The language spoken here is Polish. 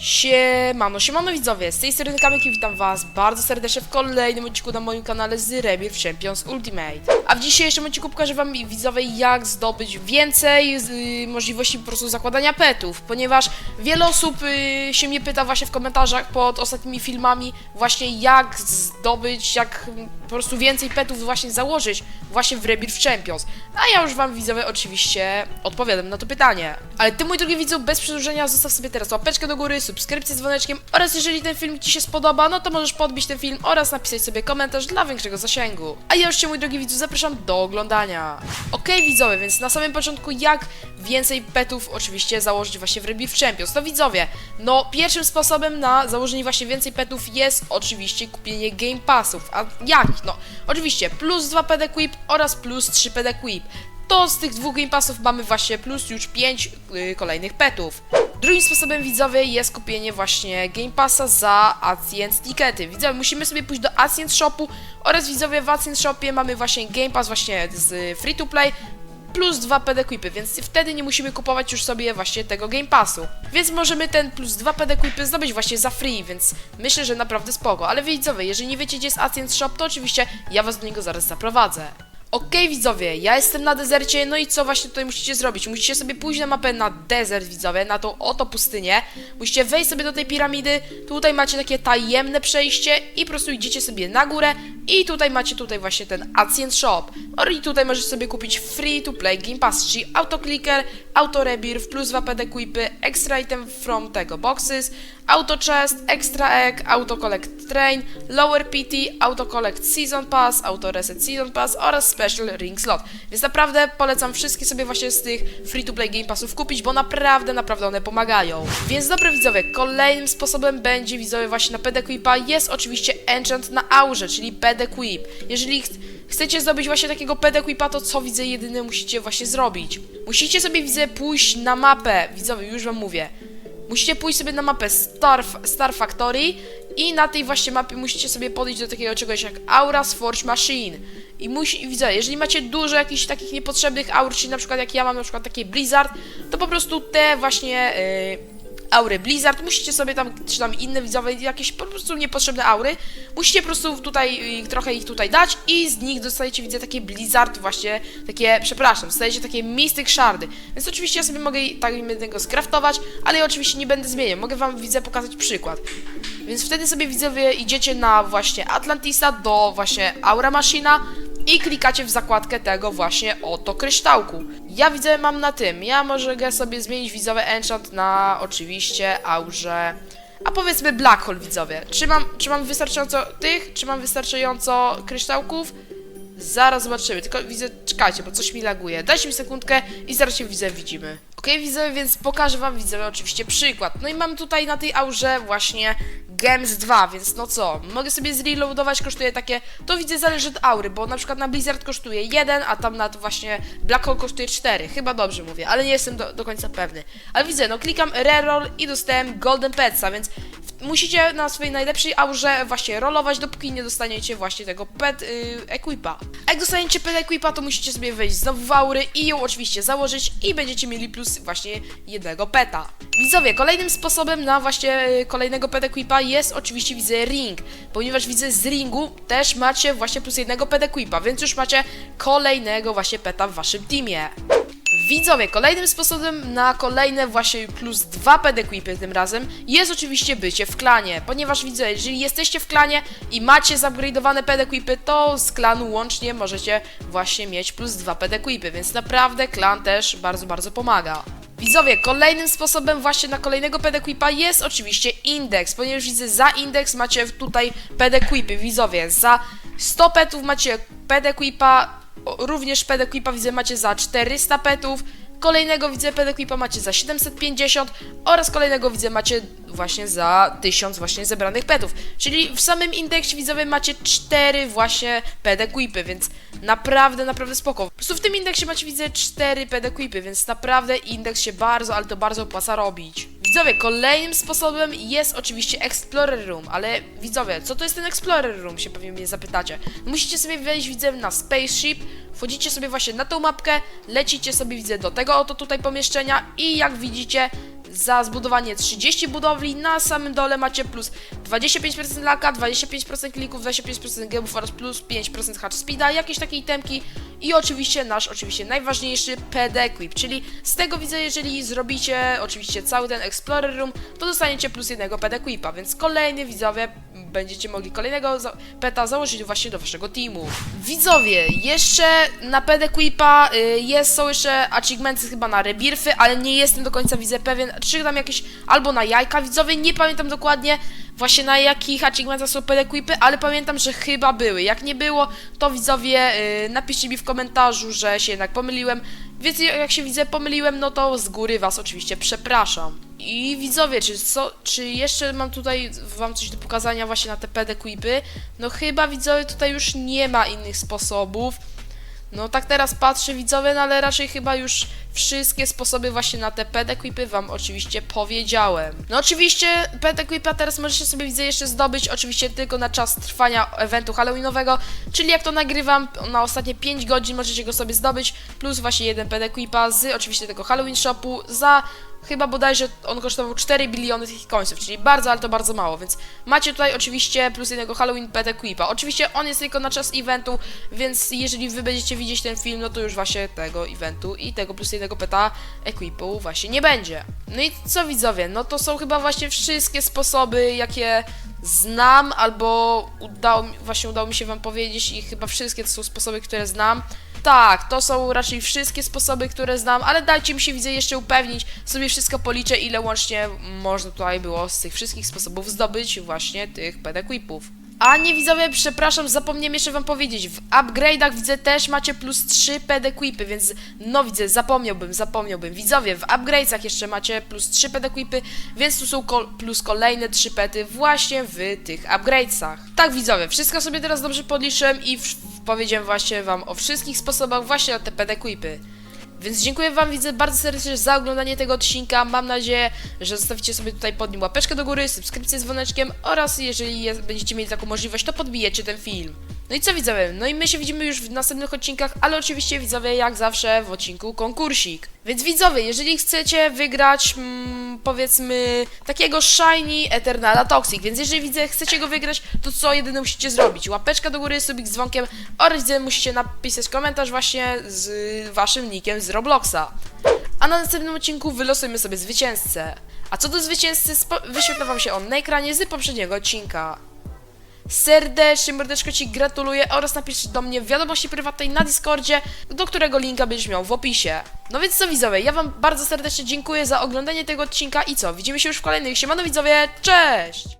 Siemano, siemano widzowie, z tej strony Kamyk i witam was bardzo serdecznie w kolejnym odcinku na moim kanale z Rebirth Champions Ultimate. A w dzisiejszym odcinku pokażę wam widzowie jak zdobyć więcej y, możliwości po prostu zakładania petów, ponieważ wiele osób y, się mnie pyta właśnie w komentarzach pod ostatnimi filmami właśnie jak zdobyć, jak po prostu więcej petów właśnie założyć właśnie w Rebirth Champions. A ja już wam widzowie oczywiście odpowiadam na to pytanie. Ale ty mój drogi widzu, bez przedłużenia zostaw sobie teraz łapeczkę do góry, subskrypcję z dzwoneczkiem oraz jeżeli ten film ci się spodoba, no to możesz podbić ten film oraz napisać sobie komentarz dla większego zasięgu. A ja już cię mój drogi widzu zapraszam do oglądania. Okej widzowie, więc na samym początku jak więcej petów oczywiście założyć właśnie w Rebirth Champions. To widzowie, no pierwszym sposobem na założenie właśnie więcej petów jest oczywiście kupienie Game Passów. A jakich? No oczywiście plus 2 PD Equip oraz plus 3 PD Equip to z tych dwóch Game Passów mamy właśnie plus już 5 y, kolejnych petów. Drugim sposobem widzowie jest kupienie właśnie Game Passa za Ancient Tickety. Widzowie, musimy sobie pójść do Ancient Shopu oraz widzowie w Ancient Shopie mamy właśnie Game Pass właśnie z Free to Play plus 2 PD Equipy, więc wtedy nie musimy kupować już sobie właśnie tego Game Passu. Więc możemy ten plus 2 PD Equipy zdobyć właśnie za free, więc myślę, że naprawdę spoko. Ale widzowie, jeżeli nie wiecie gdzie jest Ancient Shop, to oczywiście ja was do niego zaraz zaprowadzę. Okej widzowie, ja jestem na dezercie, no i co właśnie tutaj musicie zrobić? Musicie sobie pójść na mapę na dezert widzowie, na tą oto pustynię. Musicie wejść sobie do tej piramidy, tutaj macie takie tajemne przejście i po prostu idziecie sobie na górę i tutaj macie tutaj właśnie ten Ancient Shop. No i tutaj możesz sobie kupić free to play Game Pass, czyli autoclicker, auto rebirth, plus 2 PD equipy, extra item from tego boxes, auto chest, extra egg, auto collect train, lower PT, auto collect season pass, auto reset season pass oraz special ring slot. Więc naprawdę polecam wszystkie sobie właśnie z tych free to play game passów kupić, bo naprawdę, naprawdę one pomagają. Więc dobry widzowie, kolejnym sposobem będzie widzowie właśnie na PD Equipa jest oczywiście enchant na aurze, czyli PD Equip. Jeżeli ch chcecie zdobyć właśnie takiego PD Equipa, to co widzę jedyne musicie właśnie zrobić? Musicie sobie widzę pójść na mapę, widzowie, już wam mówię. Musicie pójść sobie na mapę Star, Star Factory i na tej właśnie mapie musicie sobie podejść do takiego czegoś jak Aura's Forge Machine. I musi, widzę, jeżeli macie dużo jakichś takich niepotrzebnych aur, czyli na przykład jak ja mam na przykład takie Blizzard, to po prostu te właśnie yy, aury Blizzard, musicie sobie tam, czy tam inne widzowe, jakieś po prostu niepotrzebne aury, musicie po prostu tutaj y, trochę ich tutaj dać i z nich dostajecie, widzę, takie Blizzard właśnie, takie, przepraszam, dostajecie takie Mystic Shardy. Więc oczywiście ja sobie mogę tak jednego skraftować, ale ja oczywiście nie będę zmieniał, mogę wam, widzę, pokazać przykład. Więc wtedy sobie widzowie idziecie na właśnie Atlantisa do właśnie Aura Machina i klikacie w zakładkę tego właśnie oto kryształku. Ja widzę mam na tym. Ja mogę sobie zmienić widzowy enchant na oczywiście aurze. A powiedzmy Black Hole widzowie. Czy mam, czy mam wystarczająco tych? Czy mam wystarczająco kryształków? Zaraz zobaczymy, tylko widzę, czekajcie, bo coś mi laguje. Dajcie mi sekundkę i zaraz się widzę, widzimy. Okej, widzowie, więc pokażę wam, widzowie, oczywiście przykład. No i mam tutaj na tej aurze właśnie Gems 2, więc no co, mogę sobie zreloadować, kosztuje takie, to widzę zależy od aury, bo na przykład na Blizzard kosztuje 1, a tam na właśnie Black Hole kosztuje 4, chyba dobrze mówię, ale nie jestem do, do końca pewny. Ale widzę, no klikam reroll i dostałem Golden Petsa, więc musicie na swojej najlepszej aurze właśnie rolować, dopóki nie dostaniecie właśnie tego pet y, equipa. Jak dostaniecie pet equipa, to musicie sobie wejść znowu w aury i ją oczywiście założyć i będziecie mieli plus właśnie jednego peta. Widzowie, kolejnym sposobem na właśnie y, kolejnego pet equipa jest oczywiście widzę ring, ponieważ widzę z ringu też macie właśnie plus jednego pet equipa, więc już macie kolejnego właśnie peta w waszym teamie. Widzowie, kolejnym sposobem na kolejne właśnie plus dwa pedequipy tym razem jest oczywiście bycie w klanie, ponieważ widzę, jeżeli jesteście w klanie i macie zupgrade'owane pedequipy, to z klanu łącznie możecie właśnie mieć plus dwa pedequipy, więc naprawdę klan też bardzo, bardzo pomaga. Widzowie, kolejnym sposobem właśnie na kolejnego pedequipa jest oczywiście indeks, ponieważ widzę za indeks macie tutaj pedequipy, widzowie, za 100 petów macie pedequipa, również pedequipa widzę macie za 400 petów, kolejnego widzę pedequipa macie za 750 oraz kolejnego widzę macie właśnie za 1000 właśnie zebranych petów. Czyli w samym indeksie widzowie macie 4 właśnie pedequipy, więc naprawdę, naprawdę spoko. Po prostu w tym indeksie macie widzę 4 pedequipy, więc naprawdę indeks się bardzo, ale to bardzo opłaca robić. Widzowie, kolejnym sposobem jest oczywiście Explorer Room, ale widzowie, co to jest ten Explorer Room, się pewnie mnie zapytacie. Musicie sobie wejść, widzę, na Spaceship, wchodzicie sobie właśnie na tą mapkę, lecicie sobie, widzę, do tego oto tutaj pomieszczenia i jak widzicie, za zbudowanie 30 budowli. Na samym dole macie plus 25% laka, 25% klików, 25% gemów oraz plus 5% hatch speeda, jakieś takie itemki i oczywiście nasz, oczywiście najważniejszy PD Equip, czyli z tego widzę, jeżeli zrobicie oczywiście cały ten Explorer Room, to dostaniecie plus jednego PD Equipa, więc kolejny widzowie będziecie mogli kolejnego za peta założyć właśnie do waszego teamu. Widzowie, jeszcze na PD Equipa y, jest, są jeszcze achievementy chyba na rebirfy, ale nie jestem do końca widzę pewien, czy tam jakieś albo na jajka widzowie, nie pamiętam dokładnie właśnie na jakich achievementach są PD Equipy, ale pamiętam, że chyba były. Jak nie było, to widzowie y, napiszcie mi w komentarzu, że się jednak pomyliłem. Więc jak się widzę pomyliłem, no to z góry was oczywiście przepraszam. I widzowie, czy, co, czy jeszcze mam tutaj wam coś do pokazania właśnie na te PD Equipy? No chyba widzowie tutaj już nie ma innych sposobów. No tak teraz patrzę widzowie, no ale raczej chyba już wszystkie sposoby właśnie na te ped equipy wam oczywiście powiedziałem. No oczywiście ped equipa teraz możecie sobie widzę jeszcze zdobyć oczywiście tylko na czas trwania eventu halloweenowego, czyli jak to nagrywam na ostatnie 5 godzin możecie go sobie zdobyć, plus właśnie jeden ped equipa z oczywiście tego halloween shopu za chyba bodajże on kosztował 4 biliony tych końców, czyli bardzo, ale to bardzo mało, więc macie tutaj oczywiście plus jednego Halloween Pet Equipa. Oczywiście on jest tylko na czas eventu, więc jeżeli wy będziecie widzieć ten film, no to już właśnie tego eventu i tego plus jednego Peta Equipu właśnie nie będzie. No i co widzowie, no to są chyba właśnie wszystkie sposoby, jakie znam, albo udało właśnie udało mi się wam powiedzieć i chyba wszystkie to są sposoby, które znam. Tak, to są raczej wszystkie sposoby, które znam, ale dajcie mi się widzę jeszcze upewnić, sobie wszystko policzę, ile łącznie można tutaj było z tych wszystkich sposobów zdobyć właśnie tych pedequipów. A nie widzowie, przepraszam, zapomniałem jeszcze wam powiedzieć, w upgrade'ach widzę też macie plus 3 pedequipy, więc no widzę, zapomniałbym, zapomniałbym. Widzowie, w upgrade'ach jeszcze macie plus 3 pedequipy, więc tu są kol plus kolejne 3 pety właśnie w tych upgrade'ach. Tak widzowie, wszystko sobie teraz dobrze podliczyłem i powiedziałem właśnie wam o wszystkich sposobach właśnie na te pedequipy. Więc dziękuję wam widzę bardzo serdecznie za oglądanie tego odcinka. Mam nadzieję, że zostawicie sobie tutaj pod nim łapeczkę do góry, subskrypcję z dzwoneczkiem oraz jeżeli jest, będziecie mieli taką możliwość, to podbijecie ten film. No i co widzowie? No i my się widzimy już w następnych odcinkach, ale oczywiście widzowie jak zawsze w odcinku konkursik. Więc widzowie, jeżeli chcecie wygrać mm, powiedzmy takiego Shiny Eternala Toxic, więc jeżeli widzę chcecie go wygrać, to co jedyne musicie zrobić? Łapeczka do góry, subik z dzwonkiem oraz widzę musicie napisać komentarz właśnie z waszym nickiem z Robloxa. A na następnym odcinku wylosujemy sobie zwycięzcę. A co do zwycięzcy, wyświetla wam się on na ekranie z poprzedniego odcinka. Serdecznie, mordeczko Ci gratuluję oraz napisz do mnie w wiadomości prywatnej na Discordzie, do którego linka będziesz miał w opisie. No więc co widzowie, ja Wam bardzo serdecznie dziękuję za oglądanie tego odcinka i co, widzimy się już w kolejnych. Siemano widzowie, cześć!